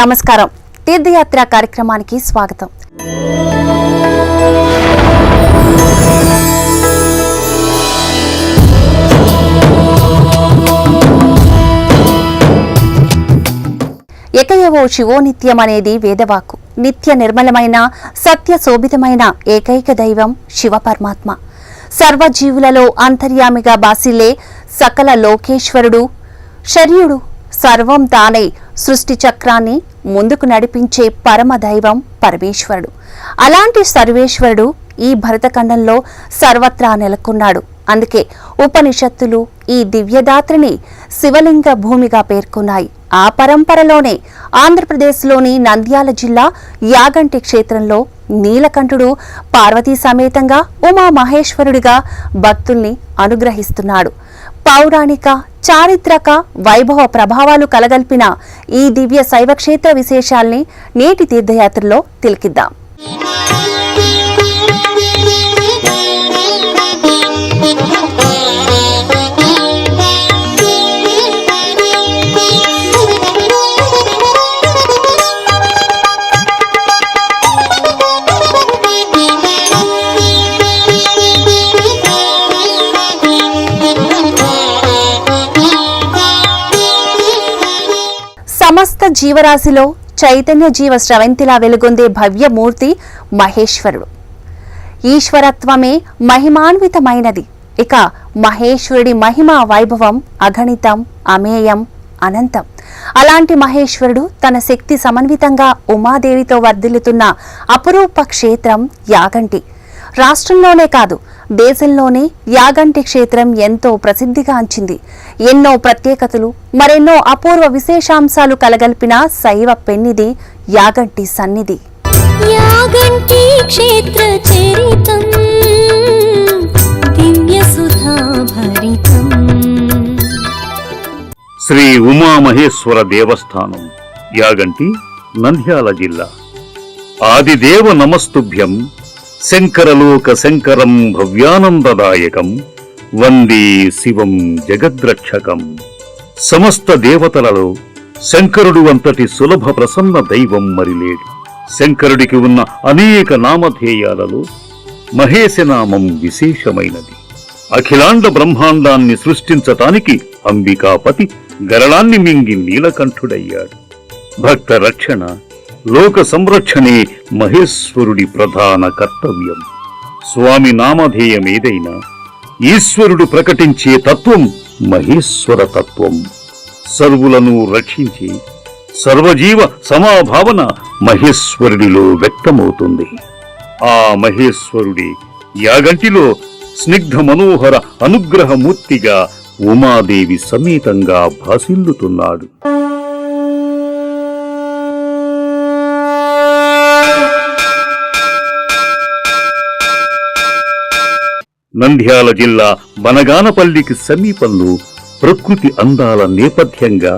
నమస్కారం. తీర్థయాత్ర కార్యక్రమానికి స్వాగతం. ఏకయవో శివో నిత్యం అనేది వేదవాక్కు. నిత్య నిర్మలమైన సత్య శోభితమైన ఏకైక దైవం శివ పరమాత్మ. సర్వజీవులలో అంతర్యామిగా బాసిల్లే సకల లోకేశ్వరుడు శర్యుడు సర్వం తానై సృష్టి చక్రాన్ని ముందుకు నడిపించే పరమ దైవం పరమేశ్వరుడు. అలాంటి సర్వేశ్వరుడు ఈ భరతఖండంలో సర్వత్రా నెలకొన్నాడు. అందుకే ఉపనిషత్తులు ఈ దివ్యదాత్రిని శివలింగ భూమిగా పేర్కొన్నాయి. ఆ పరంపరలోనే ఆంధ్రప్రదేశ్లోని నంద్యాల జిల్లా యాగంటి క్షేత్రంలో నీలకంఠుడు పార్వతీ సమేతంగా ఉమా మహేశ్వరుడిగా భక్తుల్ని అనుగ్రహిస్తున్నాడు. పౌరాణిక చారిత్రక వైభవ ప్రభావాలు కలగల్పిన ఈ దివ్య శైవక్షేత్ర విశేషాల్ని నేటి తీర్థయాత్రలో తిలకిద్దాం. జీవరాశిలో చైతన్య జీవ స్రవంతిలా వెలుగొందే భవ్యమూర్తి మహేశ్వరుడు. ఈశ్వరత్వమే మహిమాన్వితమైనది. ఇక మహేశ్వరుడి మహిమా వైభవం అగణితం అమేయం అనంతం. అలాంటి మహేశ్వరుడు తన శక్తి సమన్వితంగా ఉమాదేవితో వర్ధిల్లుతున్న అపురూప క్షేత్రం యాగంటి. రాష్ట్రంలోనే కాదు దేశంలోనే యాగంటి క్షేత్రం ఎంతో ప్రసిద్ధిగాంచింది ఎన్నో ప్రత్యేకతలు మరెన్నో అపూర్వ విశేషాంశాలు కలగల్పిన శైవ పెన్నిది యాగంటి సన్నిధి. యాగంటి క్షేత్ర చరితం దివ్య సుధా భరితం శ్రీ ఉమామహేశ్వర దేవస్థానం యాగంటి నంద్యాల జిల్లా. ఆదిదేవ నమస్తుభ్యం శంకరలోక శంకరం భవ్యానందదాయకం. వందే శివం జగద్రక్షకం. సమస్త దేవతలలో శంకరుడు అంతటి సులభ ప్రసన్న దైవం మరిలేడు. శంకరుడికి ఉన్న అనేక నామధేయాలలో మహేశనామం విశేషమైనది. అఖిలాండ బ్రహ్మాండాన్ని సృష్టించటానికి అంబికాపతి గరళాన్ని మింగి నీలకంఠుడయ్యాడు. భక్త రక్షణ లోక సంరక్షణే మహేశ్వరుడి ప్రధాన కర్తవ్యం. స్వామి నామధేయం ఏదైనా ఈశ్వరుడు ప్రకటించే తత్వం మహేశ్వర తత్వం. సర్వులను రక్షించి సర్వజీవ సమాభావన మహేశ్వరుడిలో వ్యక్తమవుతుంది. ఆ మహేశ్వరుడి యాగంటిలో స్నిగ్ధ మనోహర అనుగ్రహమూర్తిగా ఉమాదేవి సమేతంగా భాసిల్లుతున్నాడు. నంద్యాల జిల్లా బనగానపల్లికి సమీపంలో ప్రకృతి అందాల నేపథ్యంగా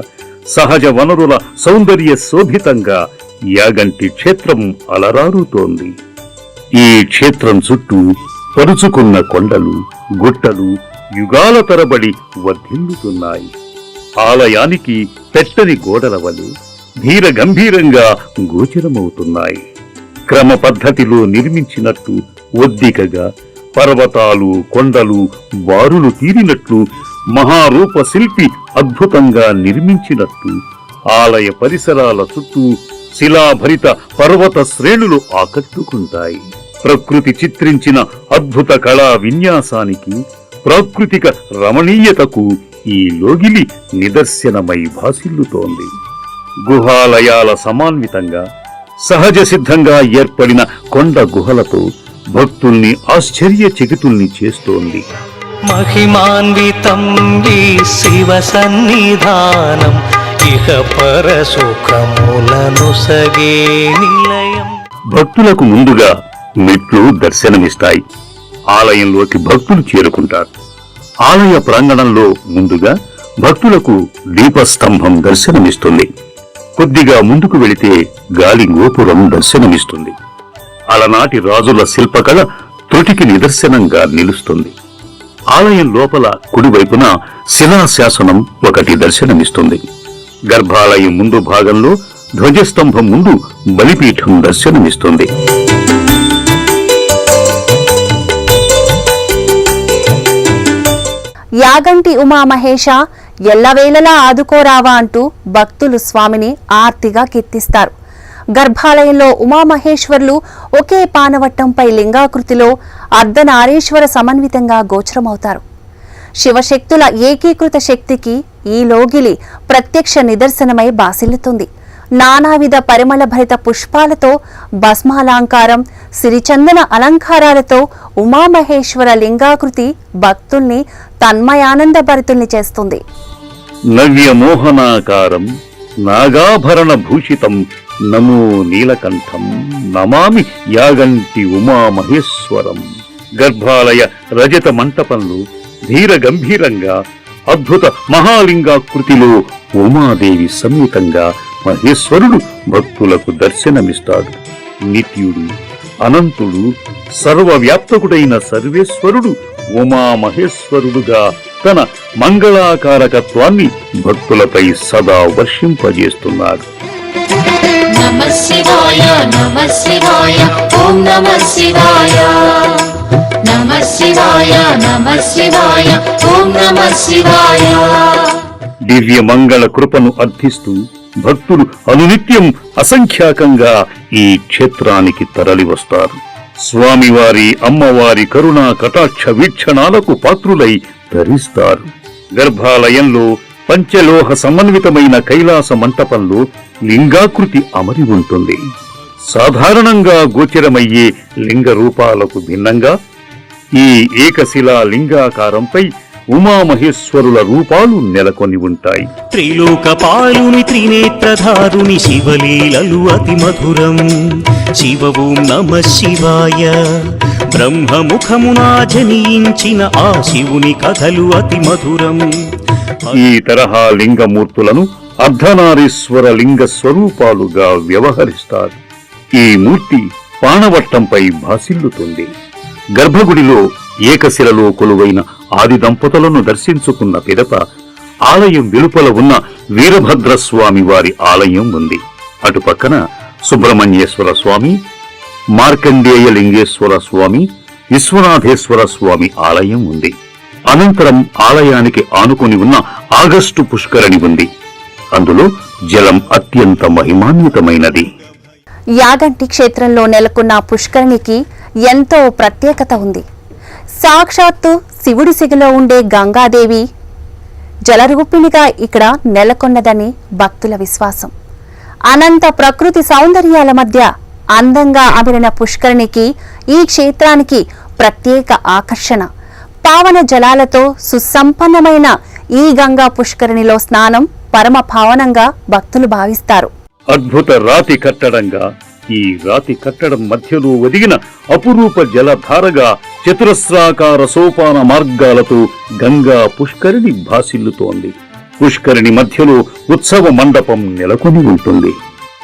సహజ వనరుల సౌందర్య శోభితంగా యాగంటి క్షేత్రం అలరారుతోంది. ఈ క్షేత్రం చుట్టూ పరుచుకున్న కొండలు గుట్టలు యుగాల తరబడి వర్ధిల్లుతున్నాయి. ఆలయానికి పెట్టని గోడల వలె ధీర గంభీరంగా గోచరమవుతున్నాయి. క్రమ పద్ధతిలో నిర్మించినట్టు ఒద్దికగా పర్వతాలు కొండలు బారులు తీరినట్లు మహారూప శిల్పి అద్భుతంగా నిర్మించినట్టు ఆలయ పరిసరాల చుట్టూ శిలాభరిత పర్వత శ్రేణులు ఆకట్టుకుంటాయి. ప్రకృతి చిత్రించిన అద్భుత కళా విన్యాసానికి ప్రాకృతిక రమణీయతకు ఈ లోగిలి నిదర్శనమై భాసిల్లుతోంది. గుహాలయాల సమాన్వితంగా సహజ సిద్ధంగా ఏర్పడిన కొండ గుహలతో భక్తుల్ని ఆశ్చర్యచకితుల్ని చేస్తోంది. మహిమాన్వితం శివ సన్నిధానం ఇహ సగే భక్తులకు ముందుగా మెట్లు దర్శనమిస్తాయి. ఆలయంలోకి భక్తులు చేరుకుంటారు. ఆలయ ప్రాంగణంలో ముందుగా భక్తులకు దీపస్తంభం దర్శనమిస్తుంది. కొద్దిగా ముందుకు వెళితే గాలి గోపురం దర్శనమిస్తుంది. అలనాటి రాజుల శిల్పకళ త్రుటికి నిదర్శనంగా నిలుస్తుంది. ఆలయం లోపల కుడివైపున శిలాశాసనం ఒకటి దర్శనమిస్తుంది. గర్భాలయం ముందు భాగంలో ధ్వజస్తంభం ముందు బలిపీఠం దర్శనమిస్తుంది. యాగంటి ఉమామహేష ఎల్లవేళలా ఆదుకోరావా అంటూ భక్తులు స్వామిని ఆర్తిగా కీర్తిస్తారు. గర్భాలయంలో ఉమామహేశ్వర్లు ఒకే పానవట్టంపై లింగాకృతిలో అర్ధనారీశ్వర సమన్వితంగా గోచరమవుతారు. శివశక్తుల ఏకీకృత శక్తికి ఈ లోగిలి ప్రత్యక్ష నిదర్శనమై బాసిల్లుతుంది. నానావిధ పరిమళ భరిత పుష్పాలతో భస్మాలంకారం సిరిచందన అలంకారాలతో ఉమామహేశ్వర లింగాకృతి భక్తుల్ని తన్మయానంద భరితుల్ని చేస్తుంది. నవ్యమోహనాకారం నాగాభరణ భూషితం నమో నీలకంఠం నమామి యాగంటి ఉమామహేశ్వరం. గర్భాలయ రజత మంటపంలో ధీర గంభీరంగా అద్భుత మహాలింగాకృతిలో ఉమాదేవి సమేతంగా మహేశ్వరుడు భక్తులకు దర్శనమిస్తాడు. నిత్యుడు అనంతుడు సర్వవ్యాప్తకుడైన సర్వేశ్వరుడు ఉమామహేశ్వరుడుగా తన మంగళాకారకత్వాన్ని భక్తులపై సదా వర్షింపజేస్తున్నాడు. దివ్య మంగళ కృపను అర్థిస్తూ భక్తులు అనునిత్యం అసంఖ్యాకంగా ఈ క్షేత్రానికి తరలివస్తారు. స్వామివారి అమ్మవారి కరుణా కటాక్ష వీక్షణాలకు పాత్రులై ధరిస్తారు గర్భాలయంలో పంచలోహ సమన్వితమైన కైలాస మంటపంలో లింగాకృతి అమరి ఉంటుంది. సాధారణంగా గోచరమయ్యే లింగ రూపాలకు భిన్నంగా ఈ ఏకశిలా లింగాకారంపై ఉమామహేశ్వరుల రూపాలు నెలకొని ఉంటాయి. త్రిలోకపాలుని త్రినేత్రధారుని శివలీలలు అతి మధురం. శివ ఓం నమ శివాయ. బ్రహ్మముఖమునా జనించిన ఆ శివుని కథలు అతి మధురం. ఈ తరహా లింగమూర్తులను అర్ధనారీశ్వర లింగ స్వరూపాలుగా వ్యవహరిస్తారు. ఈ మూర్తి పాణవట్టంపై భాసిల్లుతుంది. గర్భగుడిలో ఏకశిలలో కొలువైన ఆది దంపతులను దర్శించుకున్న పిదప ఆలయం వెలుపల ఉన్న వీరభద్రస్వామి వారి ఆలయం ఉంది. అటుపక్కన సుబ్రహ్మణ్యేశ్వర స్వామి మార్కండేయ లింగేశ్వర స్వామి విశ్వనాథేశ్వర స్వామి ఆలయం ఉంది. అనంతరం ఆలయానికి ఆనుకొని ఉన్న ఆగస్టు పుష్కరణి ఉంది. అందులో జలం అత్యంత మహిమాన్వితమైనది. యాగంటి క్షేత్రంలో నెలకొన్న పుష్కరిణికి ఎంతో ప్రత్యేకత ఉంది. సాక్షాత్తు శివుడి సిగిలో ఉండే గంగాదేవి జలరూపిణిగా ఇక్కడ నెలకొన్నదని భక్తుల విశ్వాసం. అనంత ప్రకృతి సౌందర్యాల మధ్య అందంగా అమిరిన పుష్కరిణికి ఈ క్షేత్రానికి ప్రత్యేక ఆకర్షణ. పావన జలాలతో సుసంపన్నమైన ఈ గంగా పుష్కరిణిలో స్నానం పరమ భావనంగా భక్తులు భావిస్తారు. అద్భుత రాతి కట్టడంగా ఈ రాతి కట్టడం మధ్యలో ఒదిగిన అపురూప జలధారగా చతురస్రాకార సోపాన మార్గాలతో గంగా పుష్కరిణి భాసిల్లుతోంది. పుష్కరిణి మధ్యలో ఉత్సవ మండపం నెలకొని ఉంటుంది.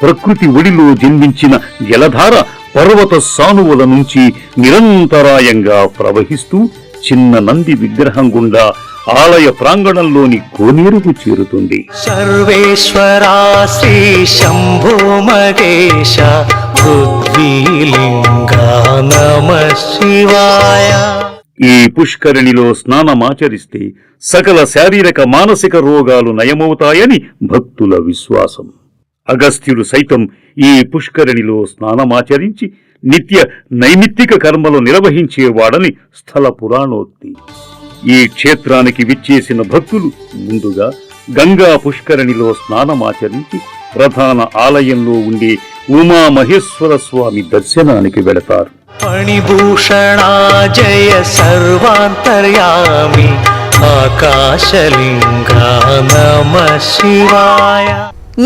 ప్రకృతి ఒడిలో జన్మించిన జలధార పర్వత సానువుల నుంచి నిరంతరాయంగా ప్రవహిస్తూ చిన్న నంది విగ్రహం గుండా ఆలయ ప్రాంగణంలోని కోనేరుకు చేరుతుంది. సర్వేశ్వరా శ్రీ శంభో మహేశ శివాయ ఈ పుష్కరిణిలో స్నానమాచరిస్తే సకల శారీరక మానసిక రోగాలు నయమవుతాయని భక్తుల విశ్వాసం. అగస్త్యుడు సైతం ఈ పుష్కరిణిలో స్నానమాచరించి నిత్య నైమిత్తిక కర్మలు నిర్వహించేవాడని స్థల పురాణోక్తి. ఈ క్షేత్రానికి విచ్చేసిన భక్తులు ముందుగా గంగా పుష్కరిణిలో స్నానమాచరించి ప్రధాన ఆలయంలో ఉండే ఉమామహేశ్వర స్వామి దర్శనానికి వెళతారు. ఫణిభూషణా జయ సర్వాంతర్యామి ఆకాశలింగా నమ శివాయ.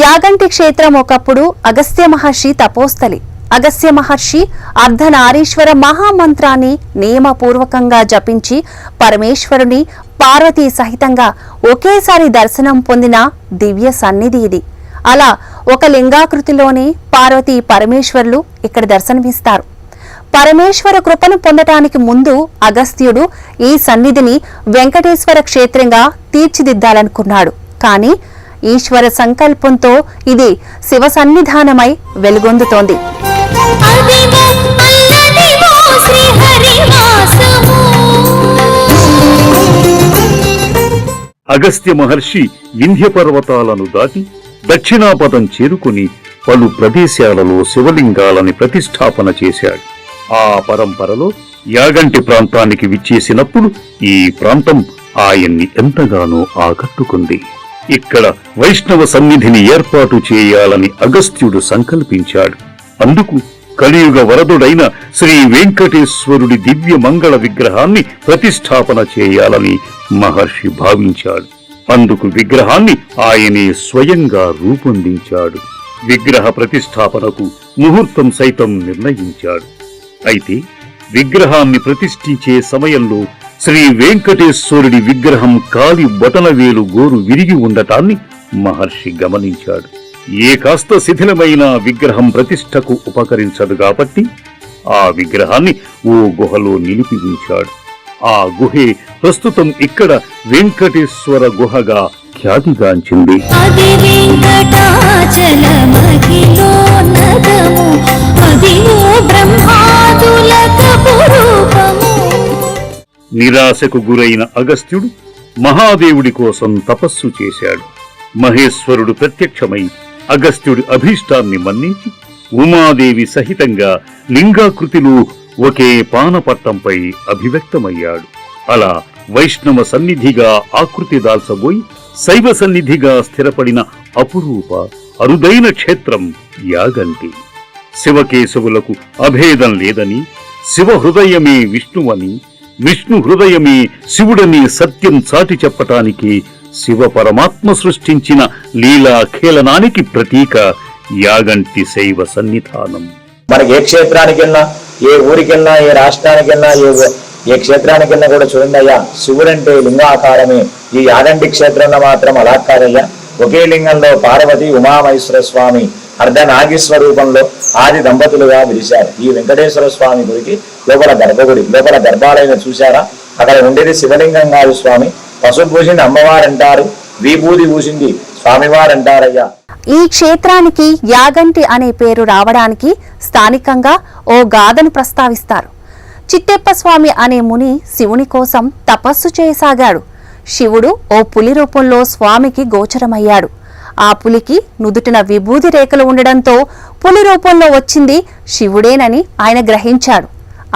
యాగంటి క్షేత్రం ఒకప్పుడు అగస్త్య మహర్షి తపోస్థలి. అగస్త్య మహర్షి అర్ధనారీశ్వర మహామంత్రాన్ని నియమపూర్వకంగా జపించి పరమేశ్వరుని పార్వతీ సహితంగా ఒకేసారి దర్శనం పొందిన దివ్య సన్నిధి ఇది. అలా ఒక లింగాకృతిలోనే పార్వతీ పరమేశ్వరులు ఇక్కడ దర్శనమిస్తారు. పరమేశ్వర కృపను పొందటానికి ముందు అగస్త్యుడు ఈ సన్నిధిని వెంకటేశ్వర క్షేత్రంగా తీర్చిదిద్దాలనుకున్నాడు. కానీ ఈశ్వర సంకల్పంతో ఇది శివ సన్నిధానమై వెలుగొందుతోంది. అగస్త్య మహర్షి వింధ్య పర్వతాలను దాటి దక్షిణాపదం చేరుకుని పలు ప్రదేశాలలో శివలింగాలని ప్రతిష్టాపన చేశాడు. ఆ పరంపరలో యాగంటి ప్రాంతానికి విచ్చేసినప్పుడు ఈ ప్రాంతం ఆయన్ని ఎంతగానో ఆకట్టుకుంది. ఇక్కడ వైష్ణవ సన్నిధిని ఏర్పాటు చేయాలని అగస్త్యుడు సంకల్పించాడు. అందుకు కలియుగ వరదుడైన శ్రీ వెంకటేశ్వరుడి దివ్య మంగళ విగ్రహాన్ని ప్రతిష్టాపన చేయాలని మహర్షి భావించాడు. అందుకు విగ్రహాన్ని ఆయనే స్వయంగా రూపొందించాడు. విగ్రహ ప్రతిష్టాపనకు ముహూర్తం సైతం నిర్ణయించాడు. అయితే విగ్రహాన్ని ప్రతిష్ఠించే సమయంలో శ్రీ వెంకటేశ్వరుడి విగ్రహం కాలి బొటనవేలు గోరు విరిగి ఉండటాన్ని మహర్షి గమనించాడు. ఏ కాస్త శిథిలమైన విగ్రహం ప్రతిష్టకు ఉపకరించదు కాబట్టి ఆ విగ్రహాన్ని ఓ గుహలో నిలిపి ఉంచాడు. ఆ గుహే ప్రస్తుతం ఇక్కడ వెంకటేశ్వర గుహగా ఖ్యాతిగాంచింది. నిరాశకు గురైన అగస్త్యుడు మహాదేవుడి కోసం తపస్సు చేశాడు. మహేశ్వరుడు ప్రత్యక్షమై అగస్త్యుడి అభీష్టాన్ని మన్నించి ఉమాదేవి సహితంగా లింగాకృతిలో ఒకే పానపట్టంపై అభివ్యక్తమయ్యాడు. అలా వైష్ణవ సన్నిధిగా ఆకృతి దాల్చబోయి శైవ సన్నిధిగా స్థిరపడిన అపురూప అరుదైన క్షేత్రం యాగంటి. శివకేశవులకు అభేదం లేదని శివ హృదయమే విష్ణువని విష్ణు హృదయమే శివుడని సత్యం చాటి చెప్పటానికి శివ పరమాత్మ సృష్టించిన లీలాఖేళనానికి ప్రతీక యాగంటి శైవ సన్నిధానం. మనకి ఏ క్షేత్రానికి వెళ్ళినా ఏ ఊరికెళ్ళినా ఏ రాష్ట్రానికి వెళ్ళినా ఏ ఏ క్షేత్రానికి వెళ్ళినా కూడా చూడండి అయ్యా శివుడంటే లింగాకారమే. ఈ యాగంటి క్షేత్రంలో మాత్రం అలా కాదయ్యా. ఒకే లింగంలో పార్వతి ఉమామహేశ్వర స్వామి అర్ధనాగేశ్వరూపంలో ఆది దంపతులుగా పిలిచారు ఈ వెంకటేశ్వర స్వామి గుడికి లోపల గర్భగుడి లోపల గర్భాలయం చూశారా? అక్కడ ఉండేది శివలింగం కాదు స్వామి. పసుపు పూసింది అమ్మవారు అంటారు విభూతి పూసింది స్వామివారు అంటారయ్యా ఈ క్షేత్రానికి యాగంటి అనే పేరు రావడానికి స్థానికంగా ఓ గాథను ప్రస్తావిస్తారు. చిట్టెప్ప స్వామి అనే ముని శివుని కోసం తపస్సు చేయసాగాడు. శివుడు ఓ పులి రూపంలో స్వామికి గోచరమయ్యాడు. ఆ పులికి నుదుటిన విభూది రేఖలు ఉండడంతో పులి రూపంలో వచ్చింది శివుడేనని ఆయన గ్రహించాడు.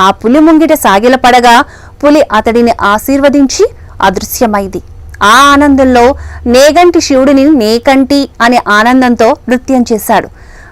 ఆ పులి ముంగిట సాగిలపడగా పులి అతడిని ఆశీర్వదించి అదృశ్యమైంది. ఆ ఆనందంలో నేగంటి శివుడిని నేకంటి అనే ఆనందంతో నృత్యం చేశాడు.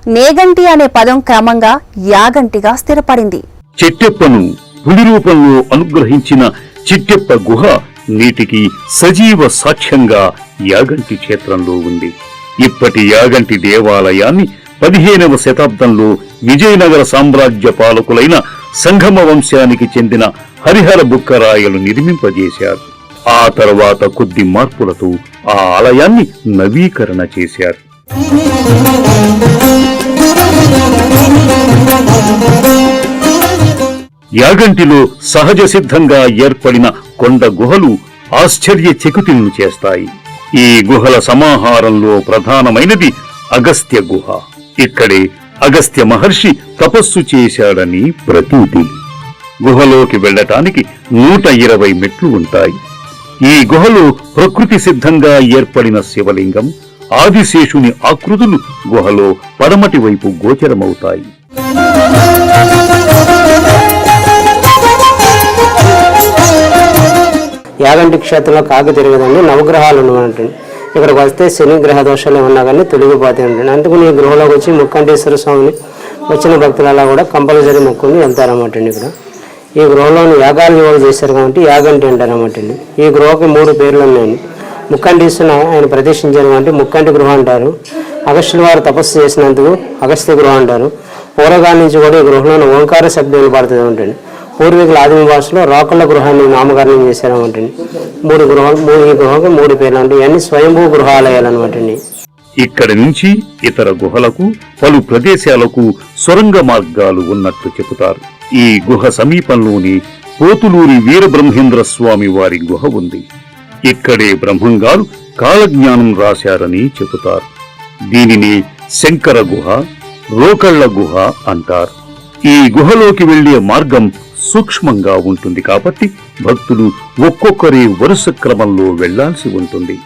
నేగంటి అనే పదం క్రమంగా యాగంటిగా స్థిరపడింది. చిట్టెప్పను పులి రూపంలో అనుగ్రహించిన చిట్టెప్ప గుహ నీటికి సజీవ సాక్ష్యంగా యాగంటి క్షేత్రంలో ఉంది. ఇప్పటి యాగంటి దేవాలయాన్ని పదిహేనవ శతాబ్దంలో విజయనగర సామ్రాజ్య పాలకులైన సంగమ వంశానికి చెందిన హరిహర బుక్కరాయలు నిర్మింపజేశారు. ఆ తర్వాత కొద్ది మార్పులతో ఆ ఆలయాన్ని నవీకరణ చేశారు. యాగంటిలో సహజ సిద్ధంగా ఏర్పడిన కొండ గుహలు ఆశ్చర్య చకుతులను చేస్తాయి. ఈ గుహల సమాహారంలో ప్రధానమైనది అగస్త్య గుహ. ఇక్కడే అగస్త్య మహర్షి తపస్సు చేశాడని ప్రతీతి. గుహలోకి వెళ్ళటానికి నూట ఇరవై మెట్లు ఉంటాయి. ఈ గుహలో ప్రకృతి సిద్ధంగా ఏర్పడిన శివలింగం ఆదిశేషుని ఆకృతులు గుహలో పడమటి వైపు గోచరమవుతాయి. యాగంటి క్షేత్రంలో కాకి తిరగదండి నవగ్రహాలు ఉన్నటువంటి ఇక్కడికి వస్తే శని గ్రహ దోషాలు ఉన్నా కానీ తొలగిపోతాయి ఉంటుంది అందుకని ఈ గృహలోకి వచ్చి ముక్కంటేశ్వర స్వామిని వచ్చిన భక్తులలో కూడా కంపల్సరీ మొక్కుని వెళ్తారన్నమాట అండి ఇక్కడ. ఈ గృహంలోని యాగాలు ఎవరు చేశారు కాబట్టి యాగంటి అంటారన్నమాట అండి. ఈ గృహకి మూడు పేర్లు ఉన్నాయండి ముక్కంటేశ్వర ఆయన ప్రదర్శించారు కాబట్టి ముక్కంటి గృహ అంటారు. అగస్టులు వారు తపస్సు చేసినందుకు అగస్త్య గృహ అంటారు. పూర్వగా నుంచి కూడా ఈ గృహంలోని ఓంకార శబ్దం వినపడుతూ ఉంటుంది. పూర్వీకుల ఆదిమ భాషలో రాకుల గృహాన్ని నామకరణం చేశారు చేశారన్నమాట మూడు గృహాలు మూడు ఈ గృహకి మూడు పేర్లు అంటే ఇవన్నీ స్వయంభూ గృహాలయాలు అనమాట అండి. ఇక్కడి నుంచి ఇతర గుహలకు పలు ప్రదేశాలకు సొరంగ మార్గాలు ఉన్నట్టు చెబుతారు. ఈ గుహ సమీపంలోని పోతులూరి వీరబ్రహ్మేంద్ర స్వామి వారి గుహ ఉంది. ఇక్కడే బ్రహ్మంగారు కాలజ్ఞానం రాశారని చెబుతారు. దీనిని శంకర గుహ రోకళ్ళ గుహ అంటారు. ఈ గుహలోకి వెళ్ళే మార్గం సూక్ష్మంగా ఉంటుంది కాబట్టి భక్తులు ఒక్కొక్కరి వరుస క్రమంలో వెళ్ళాల్సి ఉంటుంది.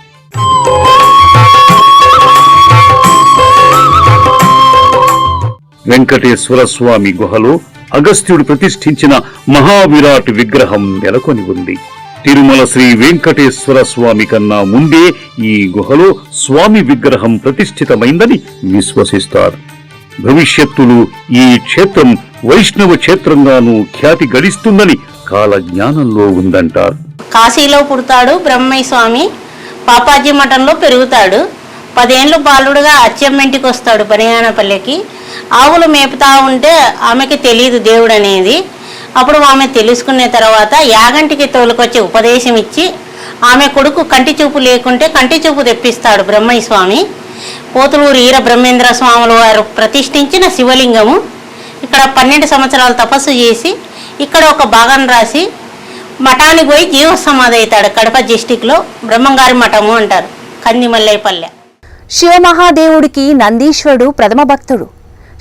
వెంకటేశ్వర స్వామి గుహలో అగస్త్యుడు ప్రతిష్ఠించిన మహావిరాట్ విగ్రహం నెలకొని ఉంది. తిరుమల శ్రీ వెంకటేశ్వర స్వామి కన్నా ముందే ఈ గుహలో స్వామి విగ్రహం ప్రతిష్ఠితమైందని విశ్వసిస్తారు. భవిష్యత్తులో ఈ క్షేత్రం వైష్ణవ క్షేత్రంగానూ ఖ్యాతి గడిస్తుందని కాలజ్ఞానంలో ఉందంటారు. కాశీలో పుడతాడు బ్రహ్మయ్య స్వామి పాపాజీ మఠంలో పెరుగుతాడు. పదేళ్ళు బాలుడుగా అచ్చెమ్మెంటికి వస్తాడు బనియానపల్లికి ఆవులు మేపుతా ఉంటే ఆమెకి తెలియదు దేవుడు అనేది అప్పుడు ఆమె తెలుసుకున్న తర్వాత యాగంటికి తోలుకొచ్చి ఉపదేశం ఇచ్చి ఆమె కొడుకు కంటి చూపు లేకుంటే కంటి చూపు తెప్పిస్తాడు బ్రహ్మయ్య స్వామి పోతులూరు ఈర బ్రహ్మేంద్ర స్వాముల వారు ప్రతిష్ఠించిన శివలింగము. ఇక్కడ పన్నెండు సంవత్సరాలు తపస్సు చేసి ఇక్కడ ఒక భాగం రాసి మఠానికి పోయి జీవ సమాధి అవుతాడు కడప డిస్టిక్లో బ్రహ్మంగారి మఠము అంటారు. కందిమల్లైపల్లె శివమహాదేవుడికి నందీశ్వరుడు ప్రథమ భక్తుడు.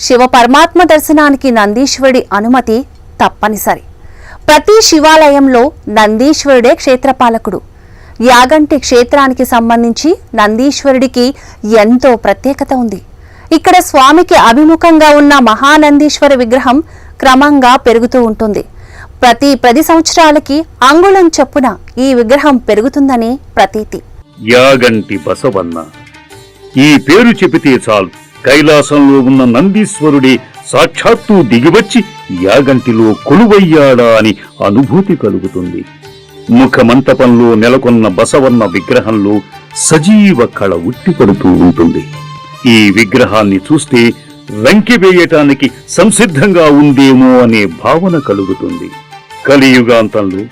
శివ పరమాత్మ దర్శనానికి నందీశ్వరుడి అనుమతి తప్పనిసరి. ప్రతి శివాలయంలో నందీశ్వరుడే క్షేత్రపాలకుడు. యాగంటి క్షేత్రానికి సంబంధించి నందీశ్వరుడికి ఎంతో ప్రత్యేకత ఉంది. ఇక్కడ స్వామికి అభిముఖంగా ఉన్న మహానందీశ్వర విగ్రహం క్రమంగా పెరుగుతూ ఉంటుంది. ప్రతి పది సంవత్సరాలకి అంగుళం చొప్పున ఈ విగ్రహం పెరుగుతుందని ప్రతీతి. యాగంటి బసవన్న ఈ పేరు చెబితే చాలు. కైలాసంలో ఉన్న నందీశ్వరుడే సాక్షాత్తు దిగివచ్చి యాగంటిలో కొలువయ్యాడా అని అనుభూతి కలుగుతుంది. ముఖమంటపంలో నెలకొన్న బసవన్న విగ్రహంలో సజీవ కళ ఉట్టిపడుతూ ఉంటుంది. ఈ విగ్రహాన్ని చూస్తే వెంకివేయటానికి సంసిద్ధంగా ఉందేమో అనే భావన కలుగుతుంది. కలియుగాంతంలో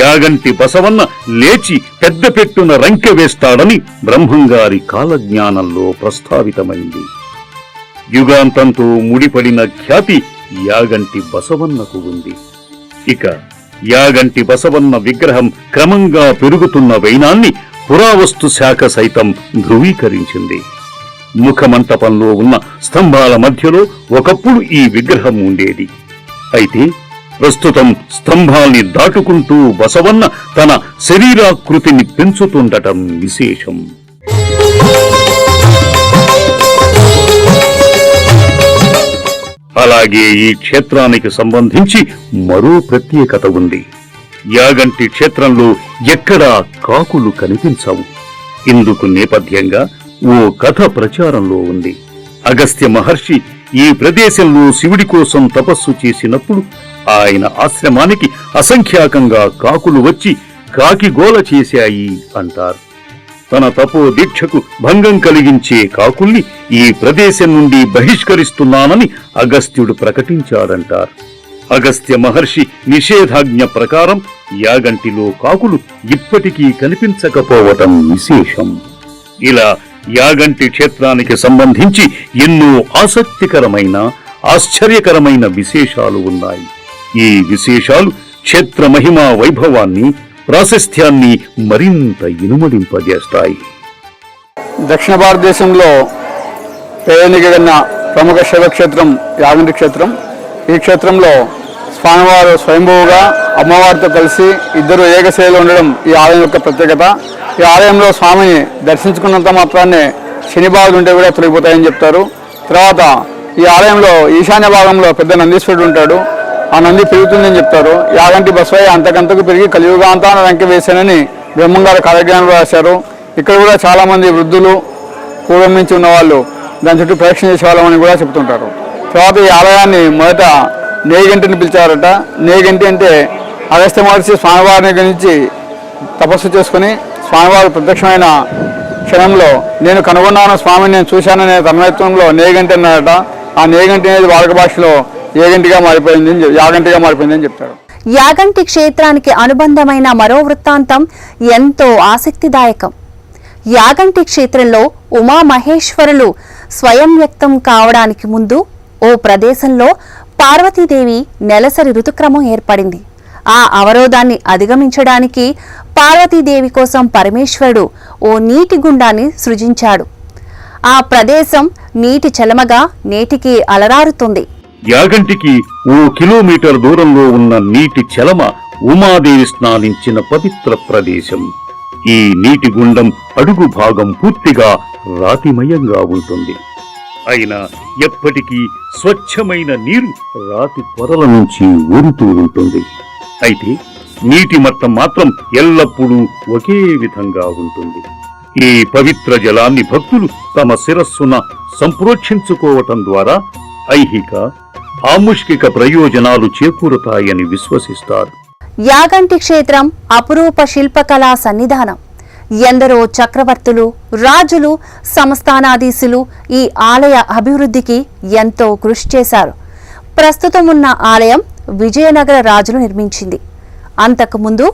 యాగంటి బసవన్న లేచి పెద్ద పెట్టున రంకె వేస్తాడని బ్రహ్మంగారి కాలజ్ఞానంలో ప్రస్తావితమైంది. యుగాంతంతో ముడిపడిన ఖ్యాతి యాగంటి బసవన్నకు ఉంది. ఇక యాగంటి బసవన్న విగ్రహం క్రమంగా పెరుగుతున్న వైనాన్ని పురావస్తు శాఖ సైతం ధృవీకరించింది. ముఖమంటపంలో ఉన్న స్తంభాల మధ్యలో ఒకప్పుడు ఈ విగ్రహం ఉండేది. అయితే ప్రస్తుతం స్తంభాల్ని దాటుకుంటూ బసవన్న తన శరీరాకృతిని పెంచుతుండటం విశేషం. అలాగే ఈ క్షేత్రానికి సంబంధించి మరో ప్రత్యేకత ఉంది. యాగంటి క్షేత్రంలో ఎక్కడా కాకులు కనిపించవు. ఇందుకు నేపథ్యంగా ఓ కథ ప్రచారంలో ఉంది. అగస్త్య మహర్షి ఈ ప్రదేశంలో శివుడి కోసం తపస్సు చేసినప్పుడు ఆయన ఆశ్రమానికి అసంఖ్యాకంగా కాకులు వచ్చి కాకిగోల చేశాయి అంటారు. తన తపో దీక్షకు భంగం కలిగించే కాకుల్ని ఈ ప్రదేశం నుండి బహిష్కరిస్తున్నానని అగస్త్యుడు ప్రకటించాడంటారు. అగస్త్య మహర్షి నిషేధాజ్ఞ ప్రకారం యాగంటిలో కాకులు ఇప్పటికీ కనిపించకపోవటం విశేషం. ఇలా యాగంటి క్షేత్రానికి సంబంధించి ఎన్నో ఆసక్తికరమైన ఆశ్చర్యకరమైన విశేషాలు ఉన్నాయి. ఈ విశేషాలు క్షేత్ర మహిమా వైభవాన్ని ప్రాశస్త్యాన్ని మరింత ఇనుమడింపజేస్తాయి. దక్షిణ భారతదేశంలో పేరెనిగిన ప్రముఖ శివక్షేత్రం యాగంటి క్షేత్రం. ఈ క్షేత్రంలో స్వామివారు స్వయంభూగా అమ్మవారితో కలిసి ఇద్దరు ఏకశైలిలో ఉండడం ఈ ఆలయం యొక్క ప్రత్యేకత. ఈ ఆలయంలో స్వామిని దర్శించుకున్నంత మాత్రాన్నే శని బాధలు ఉంటే కూడా తొలగిపోతాయని చెప్తారు. తర్వాత ఈ ఆలయంలో ఈశాన్య భాగంలో పెద్ద నందీశ్వరుడు ఉంటాడు. ఆ నంది పెరుగుతుందని చెప్తారు. యాగంటి బసవయ్య అంతకంతకు పెరిగి కలియుగాంతాన వెంక వేశానని బ్రహ్మంగారు కాలజ్ఞానం రాశారు. ఇక్కడ కూడా చాలా మంది వృద్ధులు పూర్వం నుంచి దాని చుట్టూ ప్రదక్షిణ చేసేవాళ్ళమని కూడా చెప్తుంటారు. తర్వాత ఈ ఆలయాన్ని మొదట నేగంటిని పిలిచారట. నేగంటి అంటే అగస్త్య మహర్షి స్వామివారిని గురించి తపస్సు చేసుకుని స్వామివారు ప్రత్యక్షమైన క్షణంలో నేను కనుగొన్నాను స్వామిని నేను చూశాననే తన్మయత్వంలో నేగంటి అన్నారట. ఆ నేగంటి అనేది వాడక భాషలో ఏగంటిగా మారిపోయింది యాగంటిగా మారిపోయింది అని చెప్తారు యాగంటి క్షేత్రానికి అనుబంధమైన మరో వృత్తాంతం ఎంతో ఆసక్తిదాయకం. యాగంటి క్షేత్రంలో ఉమామహేశ్వరులు స్వయం వ్యక్తం కావడానికి ముందు ఓ ప్రదేశంలో పార్వతీదేవి నెలసరి ఋతుక్రమం ఏర్పడింది. ఆ అవరోధాన్ని అధిగమించడానికి పార్వతీదేవి కోసం పరమేశ్వరుడు ఓ నీటి గుండాన్ని సృజించాడు. ఆ ప్రదేశం నీటి చలమగా నేటికి అలరారుతుంది. యాగంటికి ఓ కిలోమీటర్ దూరంలో ఉన్న నీటి చలమ ఉమాదేవి స్నానించిన పవిత్ర ప్రదేశం. ఈ నీటి గుండం అడుగు భాగం పూర్తిగా రాతిమయంగా ఉంటుంది. అయినా ఎప్పటికీ స్వచ్ఛమైన నీరు రాతి పొరల నుంచి ఊరుతూ ఉంటుంది. అయితే నీటి మట్టం మాత్రం ఎల్లప్పుడూ ఒకే విధంగా ఉంటుంది. ఈ పవిత్ర జలాన్ని భక్తులు తమ శిరస్సున సంప్రోక్షించుకోవటం ద్వారా ఐహిక ఆముష్కిక ప్రయోజనాలు చేకూరుతాయని విశ్వసిస్తారు. యాగంటి క్షేత్రం అపురూప శిల్పకళా సన్నిధానం. ఎందరో చక్రవర్తులు రాజులు సంస్థానాధీశులు ఈ ఆలయ అభివృద్ధికి ఎంతో కృషి చేశారు. ప్రస్తుతం ఉన్న ఆలయం విజయనగర రాజులు నిర్మించింది. అంతకుముందు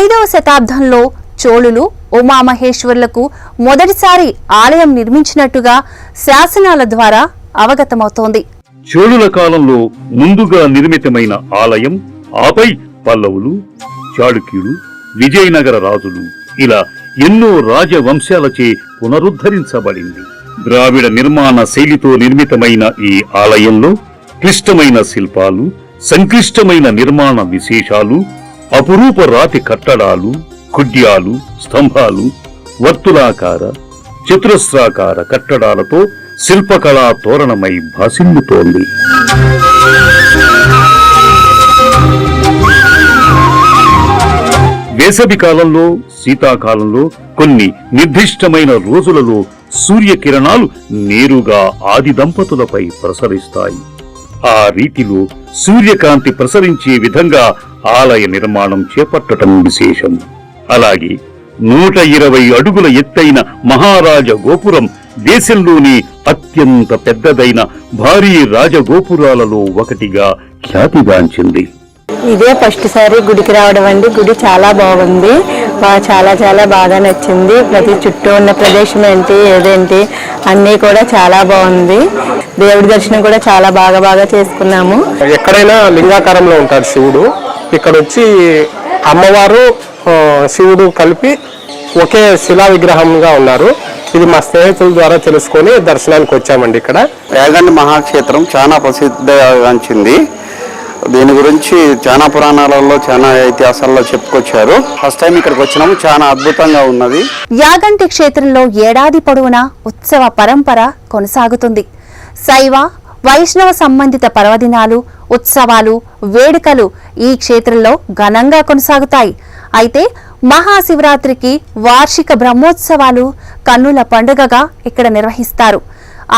ఐదవ శతాబ్దంలో చోళులు ఉమామహేశ్వర్లకు మొదటిసారి ఆలయం నిర్మించినట్టుగా శాసనాల ద్వారా అవగతమవుతోంది. చోళుల కాలంలో ముందుగా నిర్మితమైన ఆలయం ఆపై పల్లవులు చాళుక్యులు విజయనగర రాజులు ఇలా ఎన్నో రాజవంశాలచే పునరుద్ధరించబడింది. ద్రావిడ నిర్మాణ శైలితో నిర్మితమైన ఈ ఆలయంలో క్లిష్టమైన శిల్పాలు సంక్లిష్టమైన నిర్మాణ విశేషాలు అపురూప రాతి కట్టడాలు కుడ్యాలు స్తంభాలు వర్తులాకార చతురస్రాకార కట్టడాలతో శిల్పకళా తోరణమై భాసిల్లుతోంది వేసవి కాలంలో శీతాకాలంలో కొన్ని నిర్దిష్టమైన రోజులలో సూర్యకిరణాలు నేరుగా ఆది దంపతులపై ప్రసరిస్తాయి. ఆ రీతిలో సూర్యకాంతి ప్రసరించే విధంగా ఆలయ నిర్మాణం చేపట్టడం విశేషం. అలాగే నూట ఇరవై అడుగుల ఎత్తైన మహారాజ గోపురం దేశంలోని అత్యంత పెద్దదైన భారీ రాజగోపురాలలో ఒకటిగా ఖ్యాతిగాంచింది. ఇదే ఫస్ట్ సారి గుడికి రావడం అండి. గుడి చాలా బాగుంది. చాలా చాలా బాగా నచ్చింది. ప్రతి చుట్టూ ఉన్న ప్రదేశం ఏంటి ఏదేంటి అన్నీ కూడా చాలా బాగుంది. దేవుడి దర్శనం కూడా చాలా బాగా బాగా చేసుకున్నాము. ఎక్కడైనా లింగాకారంలో ఉంటాడు శివుడు. ఇక్కడ వచ్చి అమ్మవారు శివుడు కలిపి ఒకే శిలా విగ్రహంగా ఉన్నారు. ఇది మా స్నేహితుల ద్వారా తెలుసుకొని దర్శనానికి వచ్చామండి ఇక్కడ. యాగండి మహాక్షేత్రం చాలా ప్రసిద్ధిగాంచింది దీని గురించి చాలా పురాణాలలో చాలా ఇతిహాసాల్లో చెప్పుకొచ్చారు. ఫస్ట్ టైం ఇక్కడికి వచ్చినాము చాలా అద్భుతంగా ఉన్నది. యాగంటి క్షేత్రంలో ఏడాది పొడవునా ఉత్సవ పరంపర కొనసాగుతుంది. శైవ వైష్ణవ సంబంధిత పర్వదినాలు ఉత్సవాలు వేడుకలు ఈ క్షేత్రంలో ఘనంగా కొనసాగుతాయి. అయితే మహాశివరాత్రికి వార్షిక బ్రహ్మోత్సవాలు కన్నుల పండుగగా ఇక్కడ నిర్వహిస్తారు.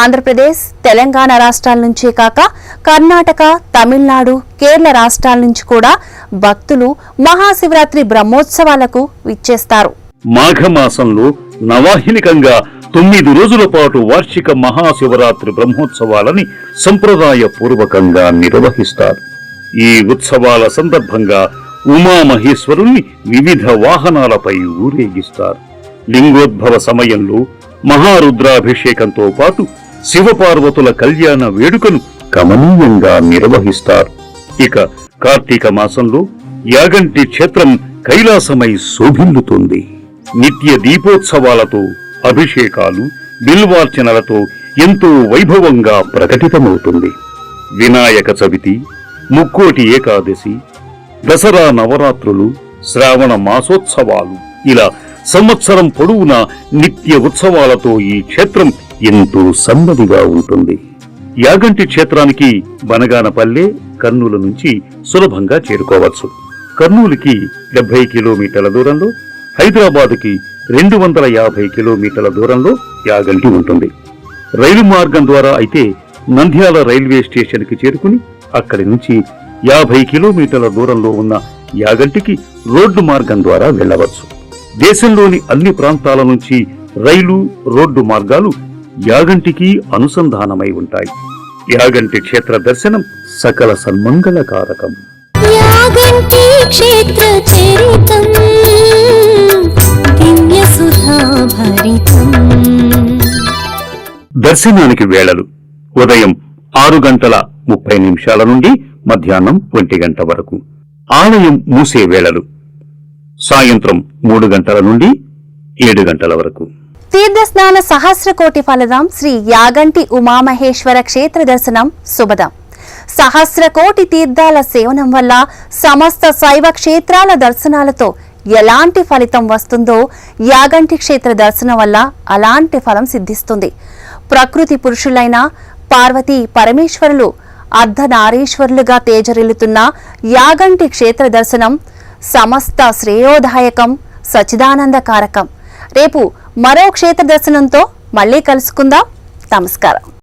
ఆంధ్రప్రదేశ్ తెలంగాణ రాష్ట్రాల నుంచే కాక కర్ణాటక తమిళనాడు కేరళ రాష్ట్రాల నుంచి కూడా భక్తులు మహాశివరాత్రి బ్రహ్మోత్సవాలకు విచ్చేస్తారు. మాఘమాసంలో నవాహినికంగా తొమ్మిది రోజుల పాటు వార్షిక మహాశివరాత్రి బ్రహ్మోత్సవాలని సంప్రదాయ పూర్వకంగా నిర్వహిస్తారు. ఈ ఉత్సవాల సందర్భంగా ఉమామహేశ్వరుణ్ణి వివిధ వాహనాలపై ఊరేగిస్తారు. లింగోద్భవ సమయంలో మహారుద్రాభిషేకంతో పాటు శివపార్వతుల కళ్యాణ వేడుకను కమనీయంగా నిర్వహిస్తారు. ఇక కార్తీక మాసంలో యాగంటి క్షేత్రం కైలాసమై శోభిల్లుతుంది. నిత్య దీపోత్సవాలతో అభిషేకాలు బిల్వార్చనలతో ఎంతో వైభవంగా ప్రకటితమవుతుంది. వినాయక చవితి ముక్కోటి ఏకాదశి దసరా నవరాత్రులు శ్రావణ మాసోత్సవాలు ఇలా సంవత్సరం పొడవునా నిత్య ఉత్సవాలతో ఈ క్షేత్రం ఎంతో సమ్మదిగా ఉంటుంది. యాగంటి క్షేత్రానికి బనగానపల్లె కర్నూలు నుంచి సులభంగా చేరుకోవచ్చు. కర్నూలుకి డెబ్బై కిలోమీటర్ల దూరంలో హైదరాబాద్కి రెండు వందల యాభై కిలోమీటర్ల దూరంలో యాగంటి ఉంటుంది. రైలు మార్గం ద్వారా అయితే నంద్యాల రైల్వే స్టేషన్కి చేరుకుని అక్కడి నుంచి యాభై కిలోమీటర్ల దూరంలో ఉన్న యాగంటికి రోడ్డు మార్గం ద్వారా వెళ్ళవచ్చు. దేశంలోని అన్ని ప్రాంతాల నుంచి రైలు రోడ్డు మార్గాలు యాగంటికి అనుసంధానమై ఉంటాయి. యాగంటి క్షేత్ర దర్శనం సకల సన్మంగళకారకం. యాగంటి క్షేత్ర చరితం దివ్య సుధా భరితం. దర్శనానికి వేళలు. ఉదయం ఆరు గంటల ముప్పై నిమిషాల నుండి మధ్యాహ్నం ఒంటి గంట వరకు. ఆలయం మూసే వేళలు. సాయంత్రం మూడు గంటల నుండి ఏడు గంటల వరకు. తీర్థస్నాన సహస్రకోటి ఫలదం శ్రీ యాగంటి ఉమామహేశ్వర క్షేత్ర దర్శనం. శుభదం. సహస్రకోటి తీర్థాల సేవనం వల్ల సమస్త శైవ క్షేత్రాల దర్శనాలతో ఎలాంటి ఫలితం వస్తుందో యాగంటి క్షేత్ర దర్శనం వల్ల అలాంటి ఫలం సిద్ధిస్తుంది. ప్రకృతి పురుషులైన పార్వతీ పరమేశ్వరులు అర్ధనారీశ్వరులుగా తేజరిల్లుతున్న యాగంటి క్షేత్ర దర్శనం సమస్త శ్రేయోదాయకం సచిదానందకారకం రేపు మరో క్షేత్ర దర్శనంతో మళ్ళీ కలుసుకుందాం. నమస్కారం.